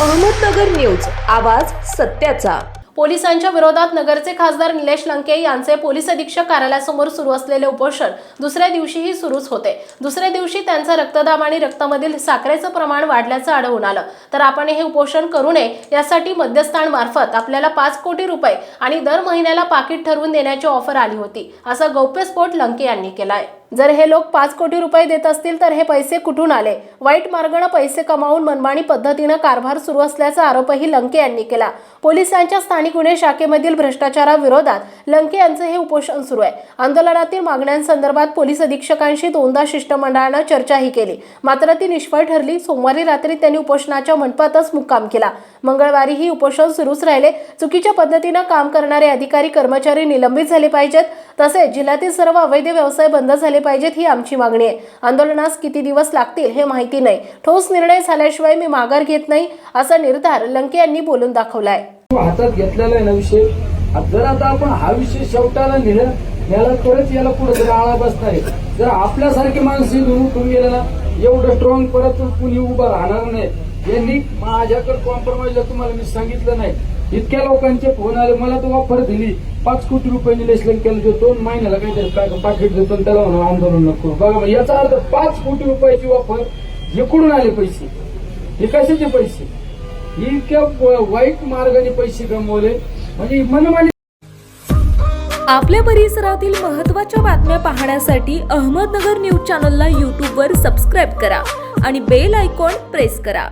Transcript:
Ahmednagar news आवाज सत्याचा. पोलिसांच्या विरोधात नगरचे खासदार निलेश लंके यांचे पोलीस अधीक्षक कार्यालयासमोर सुरू असलेले उपोषण दुसऱ्या दिवशीही सुरूच होते. दुसऱ्या दिवशी त्यांचा रक्तदाब आणि रक्तामधील साखरेचं प्रमाण वाढल्याचं आढळून आलं. तर आपण हे उपोषण करू नये यासाठी मध्यस्थांमार्फत आपल्याला पाच कोटी रुपये आणि दर महिन्याला पाकिट ठरवून देण्याची ऑफर आली होती असा गौप्यस्फोट लंके यांनी केलाय. जर हे लोक पाच कोटी रुपये देत असतील तर हे पैसे कुठून आले? वाईट मार्गानं पैसे कमावून मनमानी पद्धतीनं कारभार सुरू असल्याचा आरोपही लंके यांनी केला. पोलिसांच्या स्थानिक गुन्हे शाखेमधील भ्रष्टाचाराविरोधात लंके यांचे हे उपोषण सुरू आहे. आंदोलनातील मागण्यांसंदर्भात पोलीस अधीक्षकांशी दोनदा शिष्टमंडळानं चर्चाही केली. मात्र ती निष्फळ ठरली. सोमवारी रात्री त्यांनी उपोषणाच्या मंडपातच मुक्काम केला. मंगळवारी ही उपोषण सुरूच राहिले. चुकीच्या पद्धतीनं काम करणारे अधिकारी कर्मचारी निलंबित झाले पाहिजेत. तसेच जिल्ह्यातील सर्व अवैध व्यवसाय बंद झाले पाहिजेत ही आमची मागणी आहे. आंदोलनास किती दिवस लागतील हे माहिती नाही. ठोस निर्णय झाल्याशिवाय मी माघार घेत नाही असा निर्धार लंके यांनी बोलून दाखवलाय. हातात घेतलेला आहे ना विषय? जर आता आपण हा विषय शेवटाला नेला याला परत याला पुढे जर आळा बसणार आहे. जर आपल्यासारखे माणसं उठून गेले ना एवढं स्ट्रॉंग परत कुणी उभं राहणार नाही. यांनी माझ्याकडे कॉम्प्रोमाइजला तुम्हाला मी सांगितलं नाही. इतक्या लोकांचे फोन आले मला तो ऑफर दिली. पाच कोटी रुपये निलेश केलं जो दोन महिन्याला काहीतरी पाकिट देतो आणि त्याला म्हणून आंदोलन नको. बघा याचा अर्थ पाच कोटी रुपयाची ऑफर इकडून आले पैसे. हे कशाचे पैसे. इतक्या वाईट मार्गाने पैसे कमवले म्हणजे मनमानी आपल्या परिसरातील महत्त्वाच्या बातम्या पाहण्यासाठी अहमदनगर न्यूज चॅनलला यूट्यूबवर सबस्क्राईब करा आणि बेल आयकॉन प्रेस करा.